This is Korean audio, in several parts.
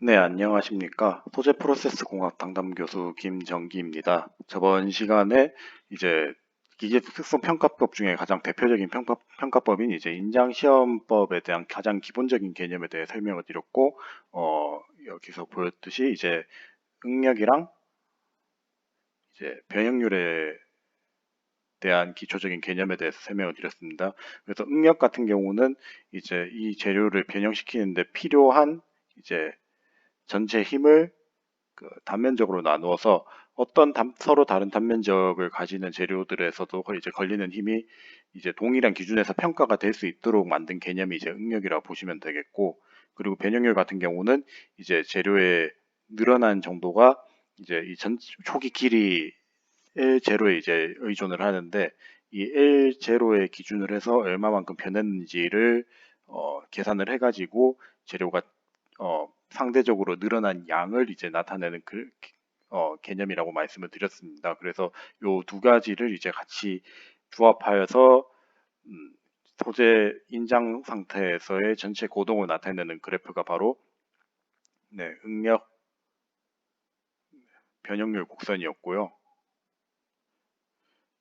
네, 안녕하십니까. 소재 프로세스 공학 당담 교수 김정기입니다. 저번 시간에 이제 기계 특성 평가법 중에 가장 대표적인 평가, 평가법인 이제 인장 시험법에 대한 가장 기본적인 개념에 대해 설명을 드렸고, 어, 여기서 보였듯이 이제 응력이랑 이제 변형률에 대한 기초적인 개념에 대해서 설명을 드렸습니다. 그래서 응력 같은 경우는 이제 이 재료를 변형시키는데 필요한 이제 전체 힘을 그 단면적으로 나누어서 어떤 단- 서로 다른 단면적을 가지는 재료들에서도 이제 걸리는 힘이 이제 동일한 기준에서 평가가 될 수 있도록 만든 개념이 이제 응력이라고 보시면 되겠고 그리고 변형률 같은 경우는 이제 재료의 늘어난 정도가 이제 이 전 초기 길이 L 제로에 이제 의존을 하는데 이 L 제로의 기준을 해서 얼마만큼 변했는지를 어, 계산을 해가지고 재료가 어, 상대적으로 늘어난 양을 이제 나타내는 그 어, 개념이라고 말씀을 드렸습니다. 그래서 요 두 가지를 이제 같이 조합하여서 음, 소재 인장 상태에서의 전체 고동을 나타내는 그래프가 바로 네, 응력 변형률 곡선이었고요.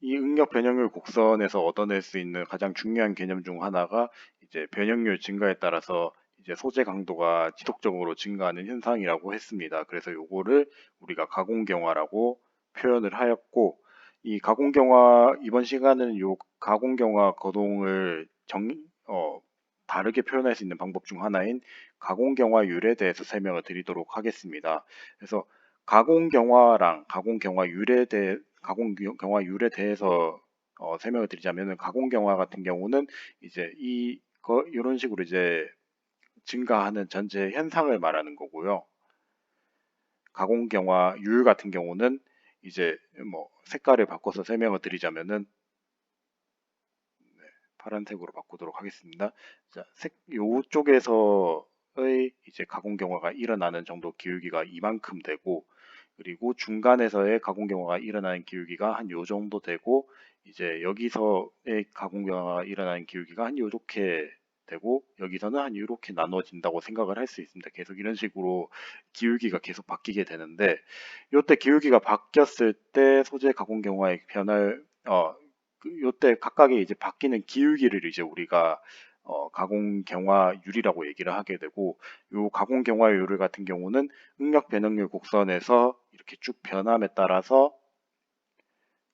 이 응력 변형률 곡선에서 얻어낼 수 있는 가장 중요한 개념 중 하나가 이제 변형률 증가에 따라서 이제 소재 강도가 지속적으로 증가하는 현상이라고 했습니다. 그래서 요거를 우리가 가공 경화라고 표현을 하였고 이 가공 경화 이번 시간은 요 가공 경화 거동을 정 어, 다르게 표현할 수 있는 방법 중 하나인 가공 경화율에 대해서 설명을 드리도록 하겠습니다. 그래서 가공 경화랑 가공 경화율에 대해 가공 경화율에 대해서 어, 설명을 드리자면은 가공 경화 같은 경우는 이제 이 이런 식으로 이제 증가하는 전체 현상을 말하는 거고요. 가공경화율 같은 경우는 이제 뭐 색깔을 바꿔서 설명을 드리자면은 네, 파란색으로 바꾸도록 하겠습니다. 자, 색 요쪽에서의 이제 가공 경화가 일어나는 정도 기울기가 이만큼 되고 그리고 중간에서의 가공 경화가 일어나는 기울기가 한 요 정도 되고 이제 여기서의 가공 경화가 일어나는 기울기가 한 요렇게 되고 여기서는 한 이렇게 나눠진다고 생각을 할 수 있습니다. 계속 이런 식으로 기울기가 계속 바뀌게 되는데 이때 기울기가 바뀌었을 때 소재 가공 경화의 변화를 어 이때 그 각각의 이제 바뀌는 기울기를 이제 우리가 어, 가공 경화율이라고 얘기를 하게 되고 이 가공 경화율 같은 경우는 응력 변형률 곡선에서 이렇게 쭉 변함에 따라서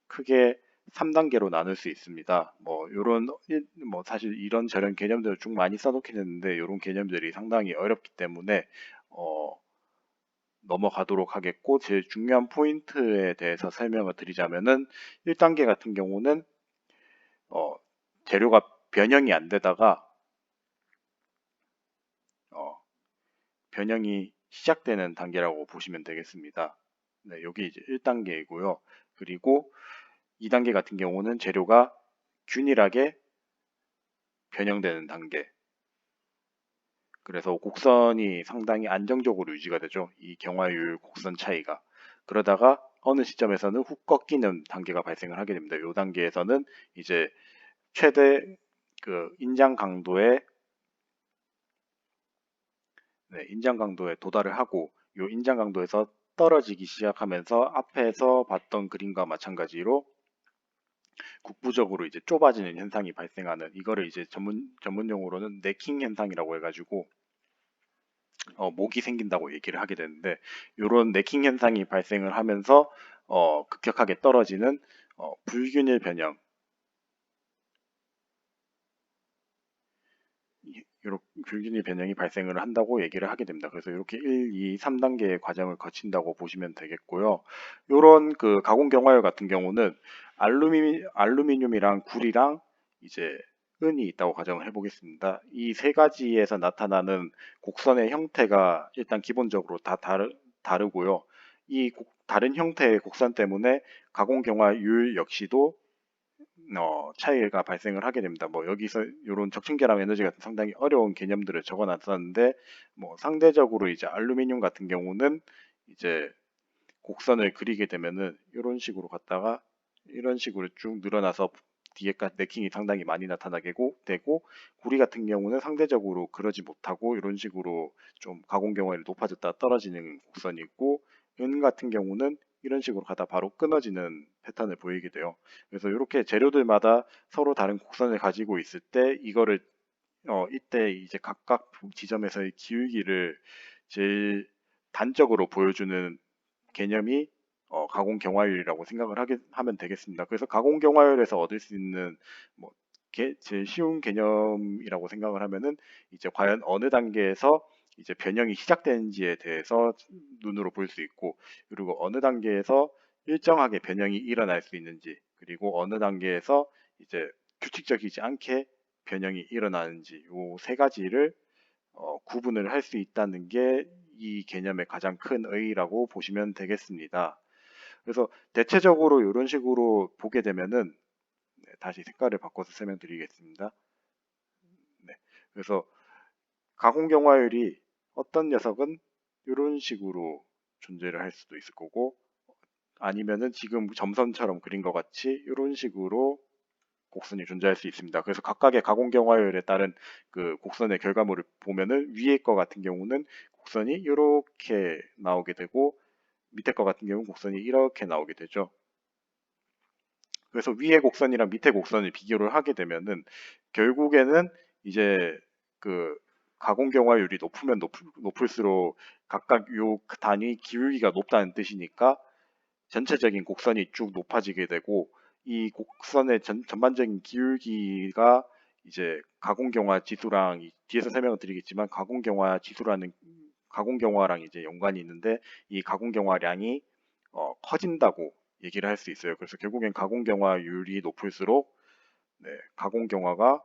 크게 3단계로 나눌 수 있습니다. 뭐 요런 뭐 사실 이런 저런 개념들을 쭉 많이 써놓긴 했는데 이런 개념들이 상당히 어렵기 때문에 어 넘어가도록 하겠고 제일 중요한 포인트에 대해서 설명을 드리자면은 1단계 같은 경우는 어 재료가 변형이 안 되다가 어 변형이 시작되는 단계라고 보시면 되겠습니다. 네, 여기 이제 1단계이고요. 그리고 2단계 같은 경우는 재료가 균일하게 변형되는 단계. 그래서 곡선이 상당히 안정적으로 유지가 되죠. 이 경화율 곡선 차이가. 그러다가 어느 시점에서는 훅 꺾이는 단계가 발생을 하게 됩니다. 이 단계에서는 이제 최대 그 인장 강도의 네, 인장 강도에 도달을 하고 이 인장 강도에서 떨어지기 시작하면서 앞에서 봤던 그림과 마찬가지로 국부적으로 이제 좁아지는 현상이 발생하는 이거를 이제 전문 전문 용어로는 네킹 현상이라고 해가지고 어, 목이 생긴다고 얘기를 하게 되는데 이런 네킹 현상이 발생을 하면서 어, 급격하게 떨어지는 어, 불균일 변형 이렇게 불균일 변형이 발생을 한다고 얘기를 하게 됩니다. 그래서 이렇게 1, 2, 3단계의 과정을 거친다고 보시면 되겠고요. 이런 그 가공 경화열 같은 경우는 알루미, 알루미늄이랑 구리랑 이제 은이 있다고 가정을 해보겠습니다. 이 세 가지에서 나타나는 곡선의 형태가 일단 기본적으로 다 다르, 다르고요. 이 곡, 다른 형태의 곡선 때문에 가공 경화 율 역시도 어, 차이가 발생을 하게 됩니다. 뭐 여기서 이런 적층계람 에너지 같은 상당히 어려운 개념들을 적어놨었는데 뭐 상대적으로 이제 알루미늄 같은 경우는 이제 곡선을 그리게 되면은 이런 식으로 갔다가 이런 식으로 쭉 늘어나서 뒤에까지 네킹이 상당히 많이 나타나게 고- 되고 구리 같은 경우는 상대적으로 그러지 못하고 이런 식으로 좀 가공 경화율이 높아졌다 떨어지는 곡선이 있고 은 같은 경우는 이런 식으로 가다 바로 끊어지는 패턴을 보이게 돼요. 그래서 이렇게 재료들마다 서로 다른 곡선을 가지고 있을 때 이거를 어, 이때 이제 각각 지점에서의 기울기를 제일 단적으로 보여주는 개념이 어, 가공 경화율이라고 생각을 하게 하면 되겠습니다. 그래서 가공 경화율에서 얻을 수 있는 뭐 개- 제일 쉬운 개념이라고 생각을 하면은 이제 과연 어느 단계에서 이제 변형이 시작되는지에 대해서 눈으로 볼 수 있고 그리고 어느 단계에서 일정하게 변형이 일어날 수 있는지 그리고 어느 단계에서 이제 규칙적이지 않게 변형이 일어나는지 요 세 가지를 어, 구분을 할 수 있다는 게 이 개념의 가장 큰 의의라고 보시면 되겠습니다. 그래서 대체적으로 이런 식으로 보게 되면은 네, 다시 색깔을 바꿔서 설명드리겠습니다. 네, 그래서 가공 경화율이 어떤 녀석은 이런 식으로 존재를 할 수도 있을 거고 아니면은 지금 점선처럼 그린 것 같이 이런 식으로 곡선이 존재할 수 있습니다. 그래서 각각의 가공 경화율에 따른 그 곡선의 결과물을 보면은 위에 거 같은 경우는 곡선이 이렇게 나오게 되고 밑에 거 같은 경우는 곡선이 이렇게 나오게 되죠. 그래서 위에 곡선이랑 밑에 곡선을 비교를 하게 되면은 결국에는 이제 그 가공 경화율이 높으면 높을, 높을 수록 각각 요 단위 기울기가 높다는 뜻이니까 전체적인 곡선이 쭉 높아지게 되고 이 곡선의 전, 전반적인 기울기가 이제 가공 경화 지수랑 이 뒤에서 설명을 드리겠지만 가공 경화 지수라는 가공 경화랑 이제 연관이 있는데 이 가공 경화량이 어, 커진다고 얘기를 할 수 있어요. 그래서 결국엔 가공 경화율이 높을수록 네, 가공 경화가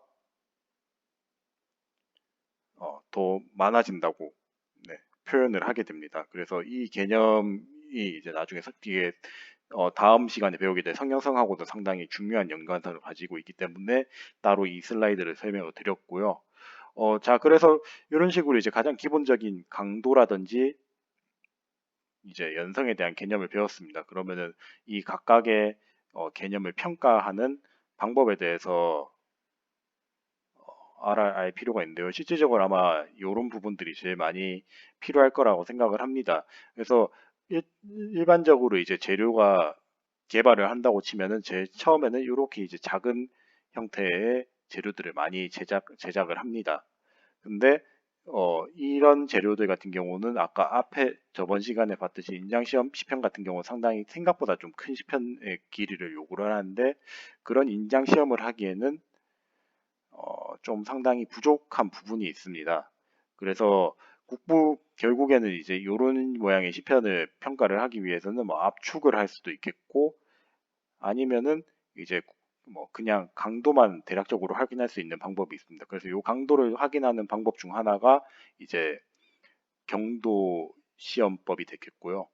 어, 더 많아진다고 네, 표현을 하게 됩니다. 그래서 이 개념이 이제 나중에 서- 뒤에 어, 다음 시간에 배우게 될 성형성하고도 상당히 중요한 연관성을 가지고 있기 때문에 따로 이 슬라이드를 설명을 드렸고요. 어, 자, 그래서 이런 식으로 이제 가장 기본적인 강도라든지 이제 연성에 대한 개념을 배웠습니다. 그러면은 이 각각의 어, 개념을 평가하는 방법에 대해서 어, 알아야 필요가 있는데요. 실질적으로 아마 이런 부분들이 제일 많이 필요할 거라고 생각을 합니다. 그래서 일, 일반적으로 이제 재료가 개발을 한다고 치면은 제일 처음에는 이렇게 이제 작은 형태의 재료들을 많이 제작, 제작을 합니다. 근데 어, 이런 재료들 같은 경우는 아까 앞에 저번 시간에 봤듯이 인장 시험 시편 같은 경우 상당히 생각보다 좀 큰 시편의 길이를 요구를 하는데 그런 인장 시험을 하기에는 어, 좀 상당히 부족한 부분이 있습니다. 그래서 국부 결국에는 이제 이런 모양의 시편을 평가를 하기 위해서는 뭐 압축을 할 수도 있겠고 아니면은 이제 뭐 그냥 강도만 대략적으로 확인할 수 있는 방법이 있습니다. 그래서 이 강도를 확인하는 방법 중 하나가 이제 경도 시험법이 되겠고요.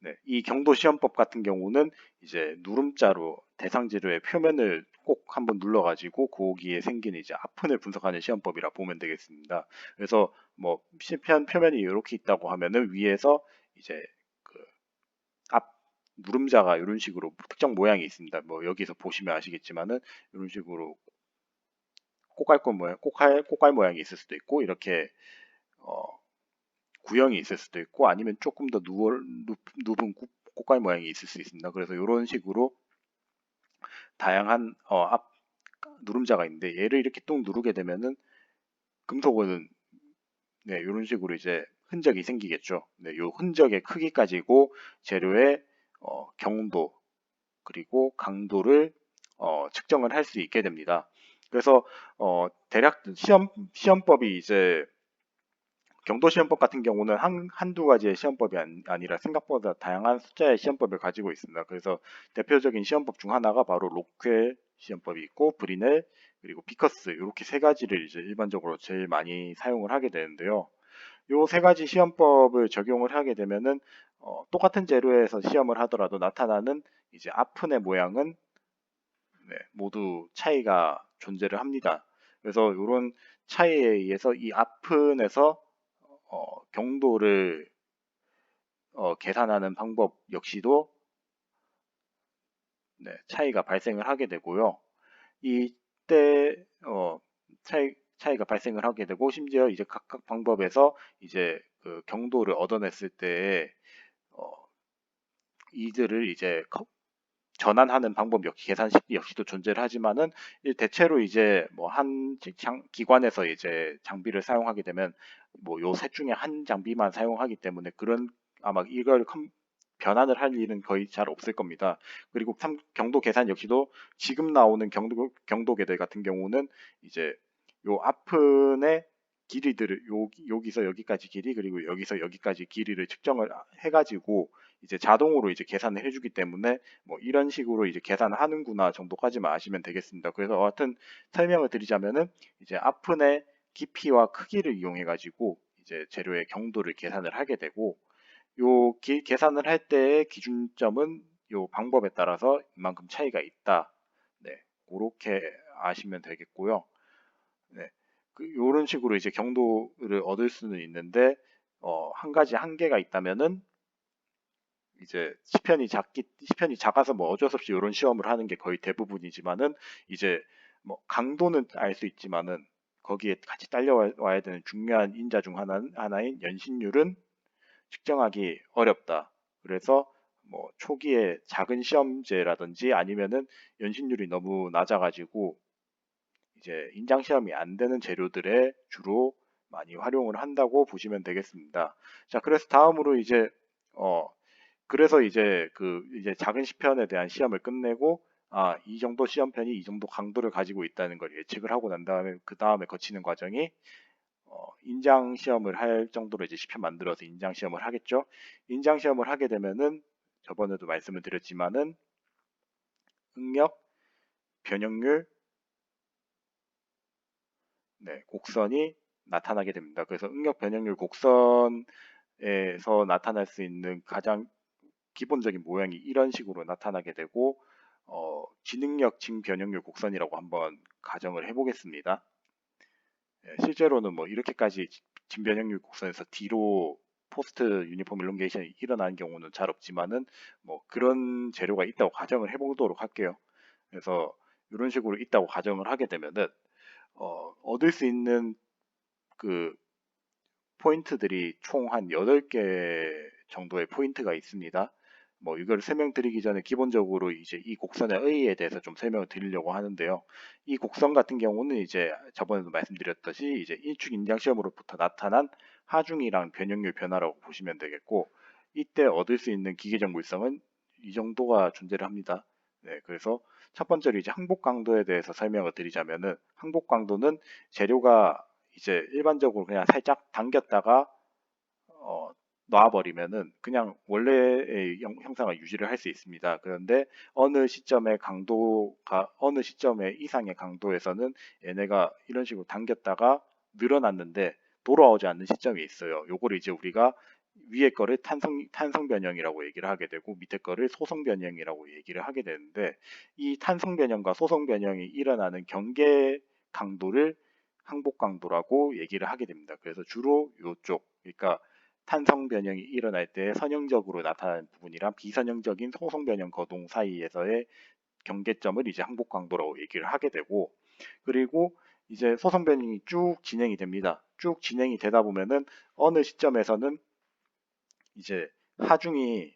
네, 이 경도 시험법 같은 경우는 이제 누름자로 대상 재료의 표면을 꼭 한번 눌러가지고 거기에 생긴 이제 아픈을 분석하는 시험법이라 보면 되겠습니다. 그래서 뭐 시편 표면이 이렇게 있다고 하면은 위에서 이제 누름자가 이런 식으로 특정 모양이 있습니다. 뭐 여기서 보시면 아시겠지만은 이런 식으로 꽃갈꽃 모양, 꽃갈, 꽃갈 모양이 있을 수도 있고 이렇게 어, 구형이 있을 수도 있고 아니면 조금 더 누워, 누, 구- 꽃갈 모양이 있을 수 있습니다. 그래서 이런 식으로 다양한 어, 앞 누름자가 있는데 얘를 이렇게 뚝 누르게 되면은 금속은 네, 이런 식으로 이제 흔적이 생기겠죠. 네, 요 흔적의 크기 가지고 재료의 어, 경도 그리고 강도를 어, 측정을 할 수 있게 됩니다. 그래서 어, 대략 시험 시험법이 이제 경도 시험법 같은 경우는 한, 한두 가지의 시험법이 아니, 아니라 생각보다 다양한 숫자의 시험법을 가지고 있습니다. 그래서 대표적인 시험법 중 하나가 바로 로퀘 시험법이 있고 브리넬 그리고 피커스 이렇게 세 가지를 이제 일반적으로 제일 많이 사용을 하게 되는데요. 요세 가지 시험법을 적용을 하게 되면은 어, 똑같은 재료에서 시험을 하더라도 나타나는 이제 아픈의 모양은 네, 모두 차이가 존재를 합니다. 그래서 이런 차이에 의해서 이 아픈에서 어, 경도를 어, 계산하는 방법 역시도 네, 차이가 발생을 하게 되고요. 이때 어, 차이 차이가 발생을 하게 되고 심지어 이제 각각 방법에서 이제 그 경도를 얻어냈을 때 어, 이들을 이제 거- 전환하는 방법 역시 계산식 역시도 존재를 하지만은 이 대체로 이제 뭐 한 기관에서 이제 장비를 사용하게 되면 뭐 요 셋 중에 한 장비만 사용하기 때문에 그런 아마 이걸 컴- 변환을 할 일은 거의 잘 없을 겁니다. 그리고 삼- 경도 계산 역시도 지금 나오는 경도 경도계들 같은 경우는 이제 요 앞은의 길이들을 요, 여기서 여기까지 길이 그리고 여기서 여기까지 길이를 측정을 해가지고 이제 자동으로 이제 계산을 해주기 때문에 뭐 이런 식으로 이제 계산하는구나 정도까지만 아시면 되겠습니다. 그래서 하여튼 설명을 드리자면은 이제 앞은의 깊이와 크기를 이용해 가지고 이제 재료의 경도를 계산을 하게 되고 요 기- 계산을 할 때의 기준점은 요 방법에 따라서 이만큼 차이가 있다. 네, 그렇게 아시면 되겠고요. 네, 그 요런 식으로 이제 경도를 얻을 수는 있는데 어, 한 가지 한계가 있다면은 이제 시편이 작기 시편이 작아서 뭐 어쩔 수 없이 이런 시험을 하는 게 거의 대부분이지만은 이제 뭐 강도는 알 수 있지만은 거기에 같이 딸려와야 되는 중요한 인자 중 하나, 하나인 연신율은 측정하기 어렵다. 그래서 뭐 초기에 작은 시험제라든지 아니면은 연신율이 너무 낮아가지고 이제 인장 시험이 안 되는 재료들에 주로 많이 활용을 한다고 보시면 되겠습니다. 자, 그래서 다음으로 이제 어 그래서 이제 그 이제 작은 시편에 대한 시험을 끝내고 아, 이 정도 시험편이 이 정도 강도를 가지고 있다는 걸 예측을 하고 난 다음에 그 다음에 거치는 과정이 어, 인장 시험을 할 정도로 이제 시편 만들어서 인장 시험을 하겠죠. 인장 시험을 하게 되면은 저번에도 말씀을 드렸지만은 응력, 변형률, 네, 곡선이 나타나게 됩니다. 그래서 응력, 변형률, 곡선에서 나타날 수 있는 가장 기본적인 모양이 이런 식으로 나타나게 되고 어, 지능력 증변형률 곡선이라고 한번 가정을 해보겠습니다. 예, 실제로는 뭐 이렇게까지 진변형률 곡선에서 뒤로 포스트 유니폼 일롱게이션이 일어나는 경우는 잘 없지만은 뭐 그런 재료가 있다고 가정을 해보도록 할게요. 그래서 이런 식으로 있다고 가정을 하게 되면은 어, 얻을 수 있는 그 포인트들이 총 한 8개 정도의 포인트가 있습니다. 뭐 이걸 설명드리기 전에 기본적으로 이제 이 곡선의 의의에 대해서 좀 설명을 드리려고 하는데요. 이 곡선 같은 경우는 이제 저번에도 말씀드렸듯이 이제 인축 인장 시험으로부터 나타난 하중이랑 변형률 변화라고 보시면 되겠고 이때 얻을 수 있는 기계적 물성은 이 정도가 존재를 합니다. 네, 그래서 첫 번째로 이제 항복 강도에 대해서 설명을 드리자면은 항복 강도는 재료가 이제 일반적으로 그냥 살짝 당겼다가 어, 놔버리면은 그냥 원래의 형, 상을 유지를 할 수 있습니다. 그런데 어느 시점의 강도가 어느 시점의 이상의 강도에서는 얘네가 이런 식으로 당겼다가 늘어났는데 돌아오지 않는 시점이 있어요. 요거를 이제 우리가 위에 거를 탄성, 탄성 변형이라고 얘기를 하게 되고 밑에 거를 소성 변형이라고 얘기를 하게 되는데 이 탄성 변형과 소성 변형이 일어나는 경계 강도를 항복 강도라고 얘기를 하게 됩니다. 그래서 주로 이쪽 그러니까 탄성 변형이 일어날 때 선형적으로 나타나는 부분이랑 비선형적인 소성 변형 거동 사이에서의 경계점을 이제 항복 강도라고 얘기를 하게 되고 그리고 이제 소성 변형이 쭉 진행이 됩니다. 쭉 진행이 되다 보면은 어느 시점에서는 이제 하중이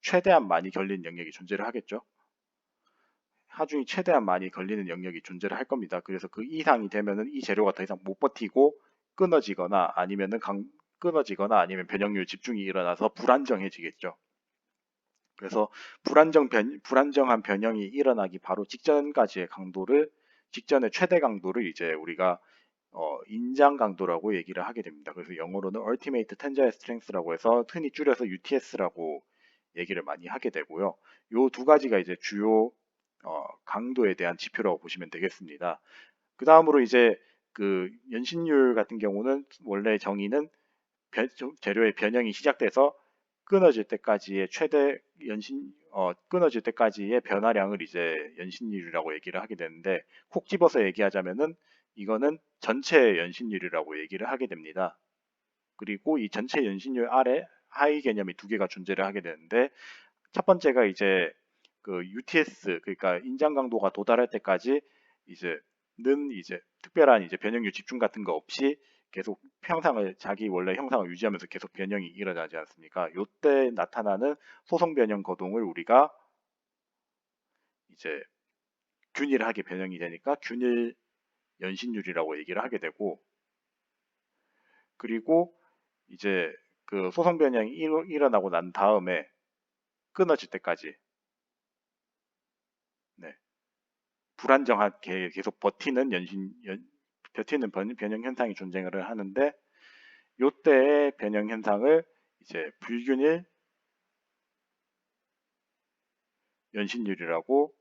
최대한 많이 걸리는 영역이 존재를 하겠죠. 하중이 최대한 많이 걸리는 영역이 존재를 할 겁니다. 그래서 그 이상이 되면은 이 재료가 더 이상 못 버티고 끊어지거나 아니면은 강, 끊어지거나 아니면 변형률 집중이 일어나서 불안정해지겠죠. 그래서 불안정 변, 불안정한 변형이 일어나기 바로 직전까지의 강도를 직전의 최대 강도를 이제 우리가 어, 인장 강도라고 얘기를 하게 됩니다. 그래서 영어로는 Ultimate Tensile Strength라고 해서 흔히 줄여서 UTS라고 얘기를 많이 하게 되고요. 요두 가지가 이제 주요 어, 강도에 대한 지표라고 보시면 되겠습니다. 그 다음으로 이제 그 연신율 같은 경우는 원래 정의는 재료의 변형이 시작돼서 끊어질 때까지의 최대 연신 어, 끊어질 때까지의 변화량을 이제 연신율이라고 얘기를 하게 되는데 콕 집어서 얘기하자면은 이거는 전체 연신율이라고 얘기를 하게 됩니다. 그리고 이 전체 연신율 아래 하위 개념이 두 개가 존재를 하게 되는데 첫 번째가 이제 그 UTS 그러니까 인장 강도가 도달할 때까지 이제 는 이제 특별한 이제 변형률 집중 같은 거 없이 계속 형상을 자기 원래 형상을 유지하면서 계속 변형이 일어나지 않습니까? 요때 나타나는 소성 변형 거동을 우리가 이제 균일하게 변형이 되니까 균일 연신율이라고 얘기를 하게 되고 그리고 이제 그 소성 변형이 일- 일어나고 난 다음에 끊어질 때까지 네. 불안정하게 계속 버티는 연신 연, 버티는 변, 변형 현상이 존재를 하는데 요때의 변형 현상을 이제 불균일 연신율이라고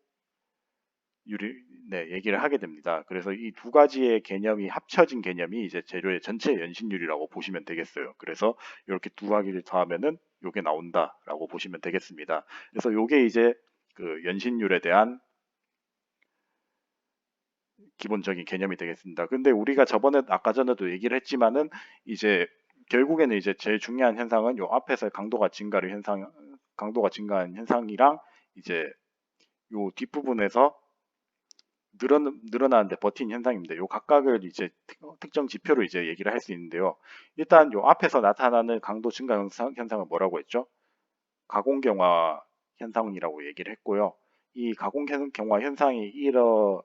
유리, 네, 얘기를 하게 됩니다. 그래서 이 두 가지의 개념이 합쳐진 개념이 이제 재료의 전체 연신율이라고 보시면 되겠어요. 그래서 이렇게 두 가지를 더하면은 요게 나온다라고 보시면 되겠습니다. 그래서 요게 이제 그 연신율에 대한 기본적인 개념이 되겠습니다. 근데 우리가 저번에 아까 전에도 얘기를 했지만은 이제 결국에는 이제 제일 중요한 현상은 요 앞에서 강도가 증가를 현상 강도가 증가한 현상이랑 이제 요 뒷부분에서 늘어, 늘어나는데 버틴 현상입니다. 요 각각을 이제 특- 특정 지표로 이제 얘기를 할 수 있는데요. 일단 요 앞에서 나타나는 강도 증가 현상, 현상을 뭐라고 했죠? 가공경화 현상이라고 얘기를 했고요. 이 가공경화 현상이 일어나는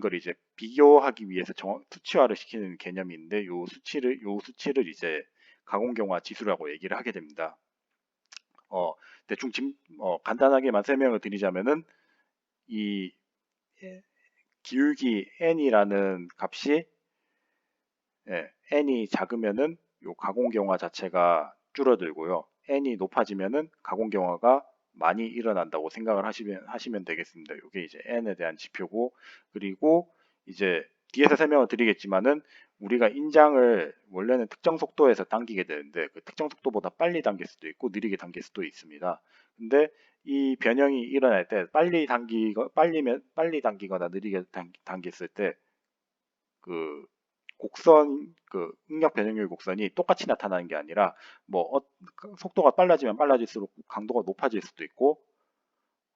걸 이제 비교하기 위해서 정확, 수치화를 시키는 개념인데 요 수치를 요 수치를 이제 가공경화 지수라고 얘기를 하게 됩니다. 어, 대충 진- 어, 간단하게만 설명을 드리자면은 이 기울기 n이라는 값이 예, n이 작으면은 요 가공경화 자체가 줄어들고요. n이 높아지면은 가공경화가 많이 일어난다고 생각을 하시면 하시면 되겠습니다. 이게 이제 n에 대한 지표고 그리고 이제 뒤에서 설명을 드리겠지만은 우리가 인장을 원래는 특정 속도에서 당기게 되는데 그 특정 속도보다 빨리 당길 수도 있고 느리게 당길 수도 있습니다. 근데 이 변형이 일어날 때 빨리 당기거 빨리면 빨리 당기거나 느리게 당, 당겼을 때 그 곡선 그 응력 변형률 곡선이 똑같이 나타나는 게 아니라 뭐 어, 그 속도가 빨라지면 빨라질수록 강도가 높아질 수도 있고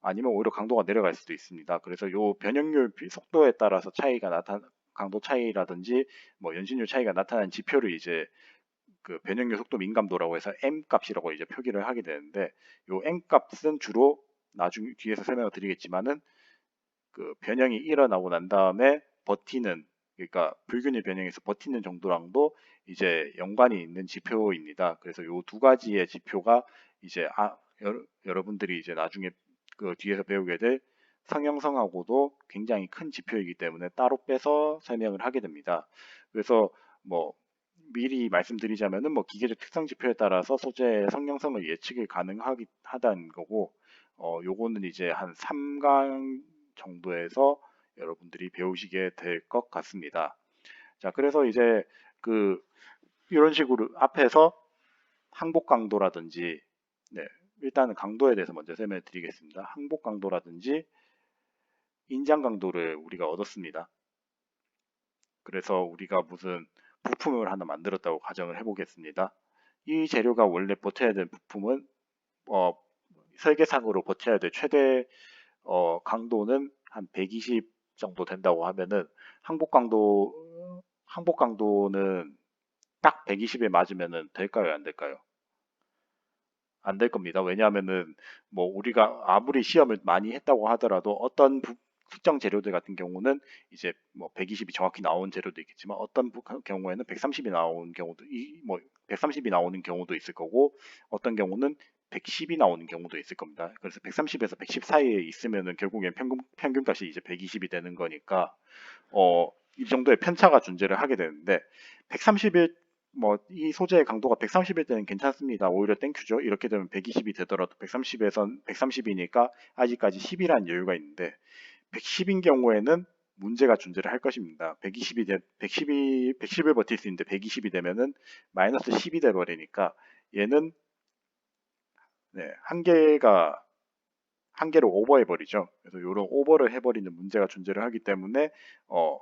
아니면 오히려 강도가 내려갈 수도 있습니다. 그래서 요 변형률 비- 속도에 따라서 차이가 나타 강도 차이라든지 뭐 연신율 차이가 나타나는 지표를 이제 그 변형률 속도 민감도라고 해서 M 값이라고 이제 표기를 하게 되는데 요 M 값은 주로 나중 뒤에서 설명을 드리겠지만은 그 변형이 일어나고 난 다음에 버티는 그러니까 불균일 변형에서 버티는 정도랑도 이제 연관이 있는 지표입니다. 그래서 요 두 가지의 지표가 이제 아 여러, 여러분들이 이제 나중에 그 뒤에서 배우게 될 성형성하고도 굉장히 큰 지표이기 때문에 따로 빼서 설명을 하게 됩니다. 그래서 뭐 미리 말씀드리자면은 뭐 기계적 특성 지표에 따라서 소재의 성형성을 예측이 가능하다는 거고 어 요거는 이제 한 3강 정도에서 여러분들이 배우시게 될 것 같습니다. 자, 그래서 이제 그 이런 식으로 앞에서 항복 강도라든지 네, 일단은 강도에 대해서 먼저 설명해 드리겠습니다. 항복 강도라든지 인장 강도를 우리가 얻었습니다. 그래서 우리가 무슨 부품을 하나 만들었다고 가정을 해보겠습니다. 이 재료가 원래 버텨야 될 부품은 어, 설계상으로 버텨야 될 최대 어, 강도는 한 120 정도 된다고 하면은 항복 강도 항복 강도는 딱 120에 맞으면은 될까요, 안 될까요? 안 될 겁니다. 왜냐하면은 뭐 우리가 아무리 시험을 많이 했다고 하더라도 어떤 부- 특정 재료들 같은 경우는 이제 뭐 120이 정확히 나온 재료도 있겠지만 어떤 부- 경우에는 130이 나오는 경우도 이뭐 130이 나오는 경우도 있을 거고 어떤 경우는 110이 나오는 경우도 있을 겁니다. 그래서 130에서 110 사이에 있으면은 결국엔 평균 평균값이 이제 120이 되는 거니까 어 이 정도의 편차가 존재를 하게 되는데 130일 뭐이 소재의 강도가 130일 때는 괜찮습니다. 오히려 땡큐죠. 이렇게 되면 120이 되더라도 130에선 130이니까 아직까지 10이라는 여유가 있는데 110인 경우에는 문제가 존재를 할 것입니다. 120이 되, 110이 110을 버틸 수 있는데 120이 되면은 마이너스 10이 돼 버리니까 얘는 네, 한계가 한계를 오버해 버리죠. 그래서 이런 오버를 해 버리는 문제가 존재를 하기 때문에 어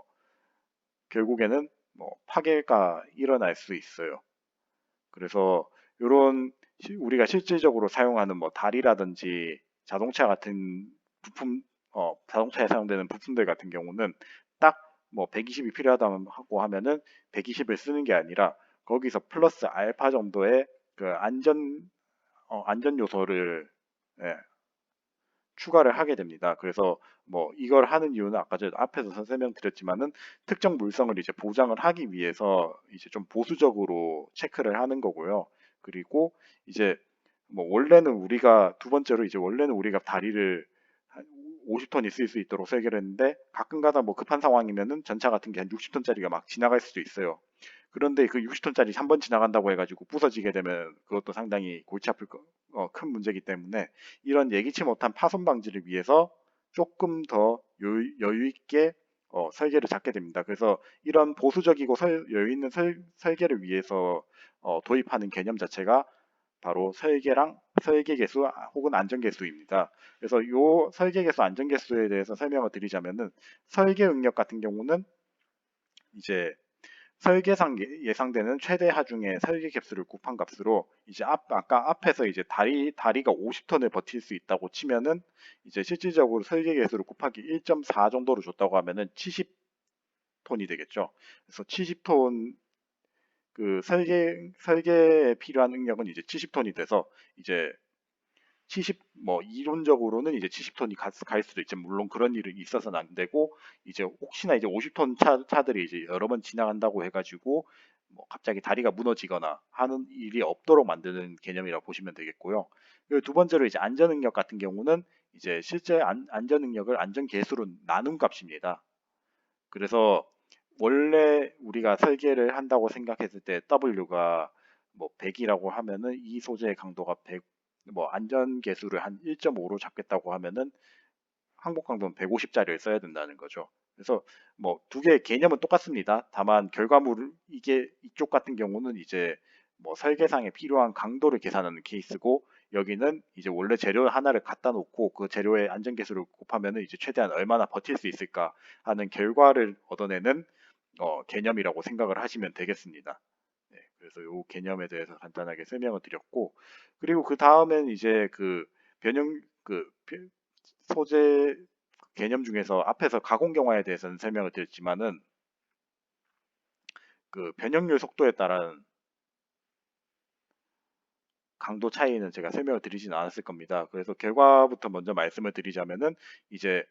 결국에는 뭐 파괴가 일어날 수 있어요. 그래서 이런 우리가 실질적으로 사용하는 뭐 다리라든지 자동차 같은 부품, 어, 자동차에 사용되는 부품들 같은 경우는 딱 뭐 120이 필요하다고 하면은 120을 쓰는 게 아니라 거기서 플러스 알파 정도의 그 안전, 어, 안전 요소를 예, 추가를 하게 됩니다. 그래서 뭐 이걸 하는 이유는 아까 저 앞에서 설명드렸지만은 특정 물성을 이제 보장을 하기 위해서 이제 좀 보수적으로 체크를 하는 거고요. 그리고 이제 뭐 원래는 우리가 두 번째로 이제 원래는 우리가 다리를 한 50톤이 쓸수 있도록 설계를 했는데 가끔가다 뭐 급한 상황이면은 전차 같은 게 한 60톤짜리가 막 지나갈 수도 있어요. 그런데 그 60톤짜리 한 번 지나간다고 해가지고 부서지게 되면 그것도 상당히 골치 아플 거, 어, 큰 문제이기 때문에 이런 예기치 못한 파손 방지를 위해서 조금 더 여유, 있게 어, 설계를 잡게 됩니다. 그래서 이런 보수적이고 설, 여유 있는 설, 설계를 위해서 어, 도입하는 개념 자체가 바로 설계랑 설계 개수 혹은 안전 개수입니다. 그래서 이 설계 개수 안전 개수에 대해서 설명을 드리자면은 설계 응력 같은 경우는 이제 설계상 예- 예상되는 최대 하중의 설계 캡수를 곱한 값으로 이제 앞, 아까 앞에서 이제 다리, 다리가 50톤을 버틸 수 있다고 치면은 이제 실질적으로 설계 개수를 곱하기 1.4 정도로 줬다고 하면은 70 톤이 되겠죠. 그래서 70톤 그 설계, 설계에 필요한 응력은 이제 70톤이 돼서 이제 70, 뭐, 이론적으로는 이제 70톤이 가, 갈 수도 있지만, 물론 그런 일은 있어서는 안 되고, 이제 혹시나 이제 50톤 차, 차들이 이제 여러 번 지나간다고 해가지고, 뭐, 갑자기 다리가 무너지거나 하는 일이 없도록 만드는 개념이라고 보시면 되겠고요. 그리고 두 번째로 이제 안전 능력 같은 경우는 이제 실제 안, 안전 능력을 안전계수로 나눈 값입니다. 그래서 원래 우리가 설계를 한다고 생각했을 때 W가 뭐 100이라고 하면은 이 소재의 강도가 100, 뭐 안전 계수를 한 1.5로 잡겠다고 하면은 항복 강도는 150짜리를 써야 된다는 거죠. 그래서 뭐 두 개의 개념은 똑같습니다. 다만 결과물 이게 이쪽 같은 경우는 이제 뭐 설계상에 필요한 강도를 계산하는 케이스고 여기는 이제 원래 재료 하나를 갖다 놓고 그 재료의 안전 계수를 곱하면은 이제 최대한 얼마나 버틸 수 있을까 하는 결과를 얻어내는 어, 개념이라고 생각을 하시면 되겠습니다. 네, 그래서 이 개념에 대해서 간단하게 설명을 드렸고 그리고 그 다음엔 이제 그 변형 그 표- 소재 개념 중에서 앞에서 가공 경화에 대해서는 설명을 드렸지만은 그 변형률 속도에 따른 강도 차이는 제가 설명을 드리진 않았을 겁니다. 그래서 결과부터 먼저 말씀을 드리자면은 이제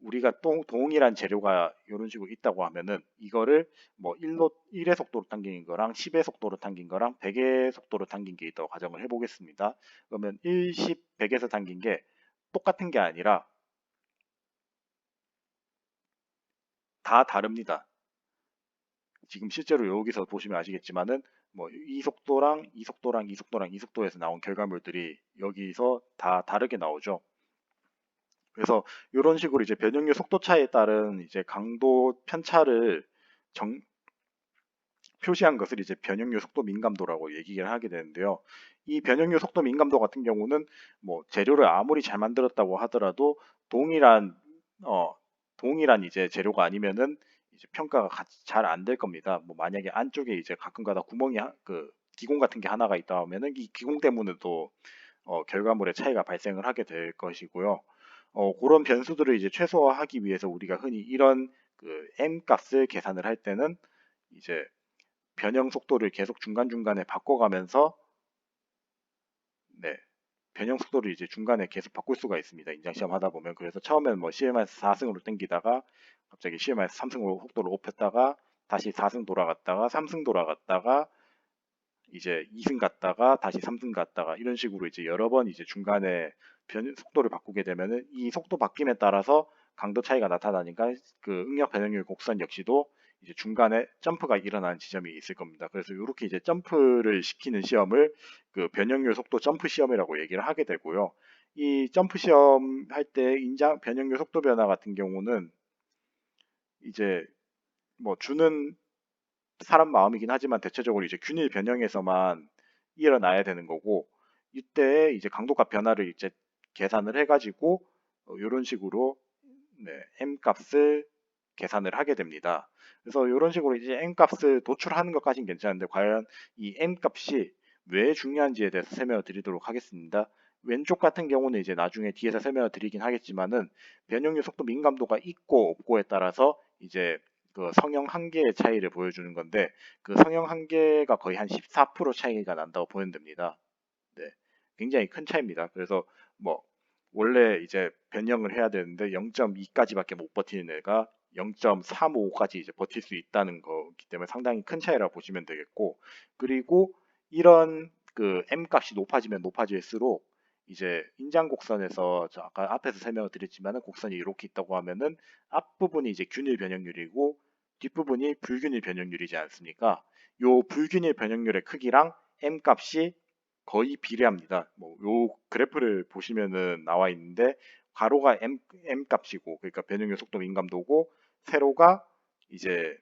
우리가 동, 동일한 재료가 이런 식으로 있다고 하면은 이거를 뭐 1로 1의 속도로 당긴 거랑 10의 속도로 당긴 거랑 100의 속도로 당긴 게 있다고 가정을 해보겠습니다. 그러면 1, 10, 100에서 당긴 게 똑같은 게 아니라 다 다릅니다. 지금 실제로 여기서 보시면 아시겠지만은 뭐 이 속도랑 이 속도랑 이 속도랑 이 속도에서 나온 결과물들이 여기서 다 다르게 나오죠. 그래서 이런 식으로 이제 변형률 속도 차에 따른 이제 강도 편차를 정, 표시한 것을 이제 변형률 속도 민감도라고 얘기를 하게 되는데요. 이 변형률 속도 민감도 같은 경우는 뭐 재료를 아무리 잘 만들었다고 하더라도 동일한 어 동일한 이제 재료가 아니면은 이제 평가가 잘 안 될 겁니다. 뭐 만약에 안쪽에 이제 가끔가다 구멍이 하- 그 기공 같은 게 하나가 있다 하면은 이 기공 때문에도 어, 결과물에 차이가 발생을 하게 될 것이고요. 어, 그런 변수들을 이제 최소화하기 위해서 우리가 흔히 이런 그 m 값을 계산을 할 때는 이제 변형 속도를 계속 중간중간에 바꿔가면서 네, 변형 속도를 이제 중간에 계속 바꿀 수가 있습니다. 인장 시험 하다 보면 그래서 처음에는 뭐 CM에서 4승으로 땡기다가 갑자기 CM에서 3승으로 속도를 높였다가 다시 4승 돌아갔다가 3승 돌아갔다가 이제 2승 갔다가 다시 3승 갔다가 이런 식으로 이제 여러 번 이제 중간에 변, 속도를 바꾸게 되면은 이 속도 바뀜에 따라서 강도 차이가 나타나니까 그 응력 변형률 곡선 역시도 이제 중간에 점프가 일어나는 지점이 있을 겁니다. 그래서 이렇게 이제 점프를 시키는 시험을 그 변형률 속도 점프 시험이라고 얘기를 하게 되고요. 이 점프 시험 할 때 인장 변형률 속도 변화 같은 경우는 이제 뭐 주는 사람 마음이긴 하지만 대체적으로 이제 균일 변형에서만 일어나야 되는 거고 이때 이제 강도값 변화를 이제 계산을 해가지고 이런 식으로 네, m 값을 계산을 하게 됩니다. 그래서 이런 식으로 이제 m 값을 도출하는 것까지는 괜찮은데 과연 이 m 값이 왜 중요한지에 대해서 설명을 드리도록 하겠습니다. 왼쪽 같은 경우는 이제 나중에 뒤에서 설명을 드리긴 하겠지만은 변형률 속도 민감도가 있고 없고에 따라서 이제 그 성형 한계의 차이를 보여주는 건데 그 성형 한계가 거의 한 14% 차이가 난다고 보면 됩니다. 네, 굉장히 큰 차이입니다. 그래서 뭐 원래 이제 변형을 해야 되는데 0.2까지밖에 못 버티는 애가 0.35까지 이제 버틸 수 있다는 거기 때문에 상당히 큰 차이라고 보시면 되겠고 그리고 이런 그 M 값이 높아지면 높아질수록 이제 인장 곡선에서 저 아까 앞에서 설명을 드렸지만은 곡선이 이렇게 있다고 하면은 앞부분이 이제 균일 변형률이고 뒷부분이 불균일 변형률이지 않습니까? 요 불균일 변형률의 크기랑 M 값이 거의 비례합니다. 뭐 요 그래프를 보시면은 나와 있는데 가로가 M, M 값이고 그러니까 변형률 속도 민감도고 세로가 이제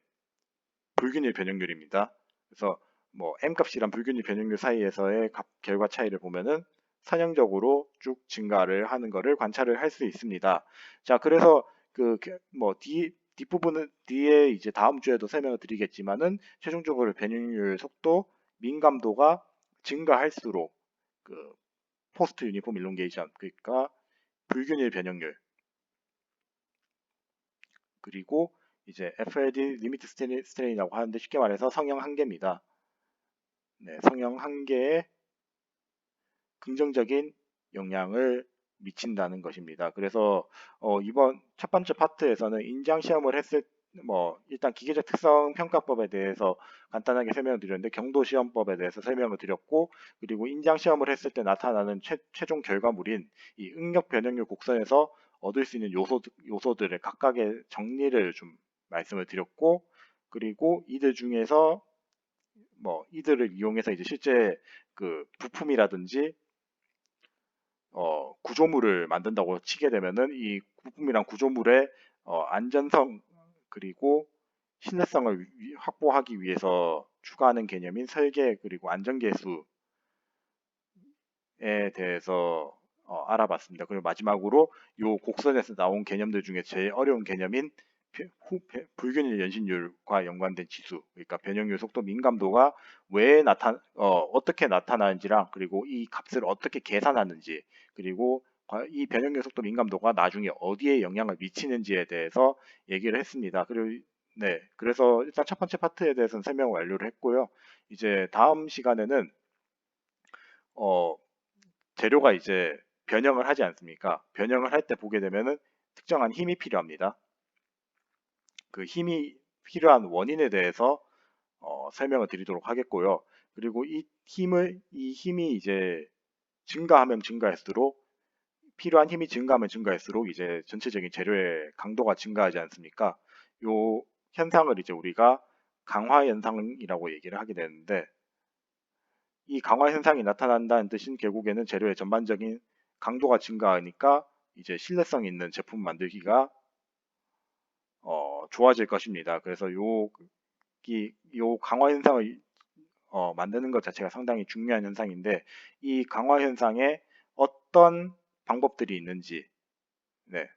불균일 변형률입니다. 그래서 뭐 M 값이랑 불균일 변형률 사이에서의 값, 결과 차이를 보면은 선형적으로 쭉 증가를 하는 것을 관찰을 할 수 있습니다. 자, 그래서 그뭐뒤 뒷부분은 뒤에 이제 다음 주에도 설명을 드리겠지만은 최종적으로 변형률 속도 민감도가 증가할수록 그 포스트 유니폼 일롱게이션 그러니까 불균일 변형률 그리고 이제 FLD 리미트 스트레인이라고 하는데 쉽게 말해서 성형 한계입니다. 네, 성형 한계에 긍정적인 영향을 미친다는 것입니다. 그래서 어, 이번 첫 번째 파트에서는 인장 시험을 했을 뭐 일단 기계적 특성 평가법에 대해서 간단하게 설명을 드렸는데 경도 시험법에 대해서 설명을 드렸고 그리고 인장 시험을 했을 때 나타나는 최, 최종 결과물인 이 응력 변형률 곡선에서 얻을 수 있는 요소 요소들을 각각의 정리를 좀 말씀을 드렸고 그리고 이들 중에서 뭐 이들을 이용해서 이제 실제 그 부품이라든지 어, 구조물을 만든다고 치게 되면은 이 부품이랑 구조물의 어, 안전성 그리고 신뢰성을 위, 확보하기 위해서 추가하는 개념인 설계 그리고 안전계수에 대해서 어, 알아봤습니다. 그리고 마지막으로 이 곡선에서 나온 개념들 중에 제일 어려운 개념인 후, 불균일 연신율과 연관된 지수, 그러니까 변형률 속도 민감도가 왜 나타, 어, 떻게 나타나는지랑 그리고 이 값을 어떻게 계산하는지, 그리고 이 변형률 속도 민감도가 나중에 어디에 영향을 미치는지에 대해서 얘기를 했습니다. 그리고 네, 그래서 일단 첫 번째 파트에 대해서는 설명 완료를 했고요. 이제 다음 시간에는 어, 재료가 이제 변형을 하지 않습니까? 변형을 할 때 보게 되면은 특정한 힘이 필요합니다. 그 힘이 필요한 원인에 대해서 어, 설명을 드리도록 하겠고요. 그리고 이 힘을 이 힘이 이제 증가하면 증가할수록 필요한 힘이 증가하면 증가할수록 이제 전체적인 재료의 강도가 증가하지 않습니까? 요 현상을 이제 우리가 강화 현상이라고 얘기를 하게 되는데 이 강화 현상이 나타난다는 뜻은 결국에는 재료의 전반적인 강도가 증가하니까 이제 신뢰성 있는 제품 만들기가 어, 좋아질 것입니다. 그래서 요, 이, 요 강화 현상을 어, 만드는 것 자체가 상당히 중요한 현상인데 이 강화 현상에 어떤 방법들이 있는지 네.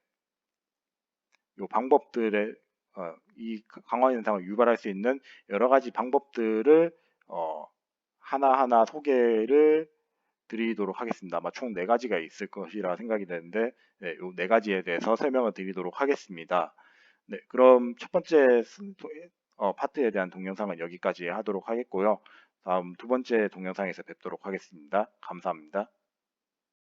요 방법들의 어, 이 강화 현상을 유발할 수 있는 여러 가지 방법들을 어, 하나하나 소개를 드리도록 하겠습니다. 아마 총 네 가지가 있을 것이라 생각이 되는데 네, 요네 가지에 대해서 설명을 드리도록 하겠습니다. 네, 그럼 첫 번째 어, 파트에 대한 동영상은 여기까지 하도록 하겠고요. 다음 두 번째 동영상에서 뵙도록 하겠습니다. 감사합니다.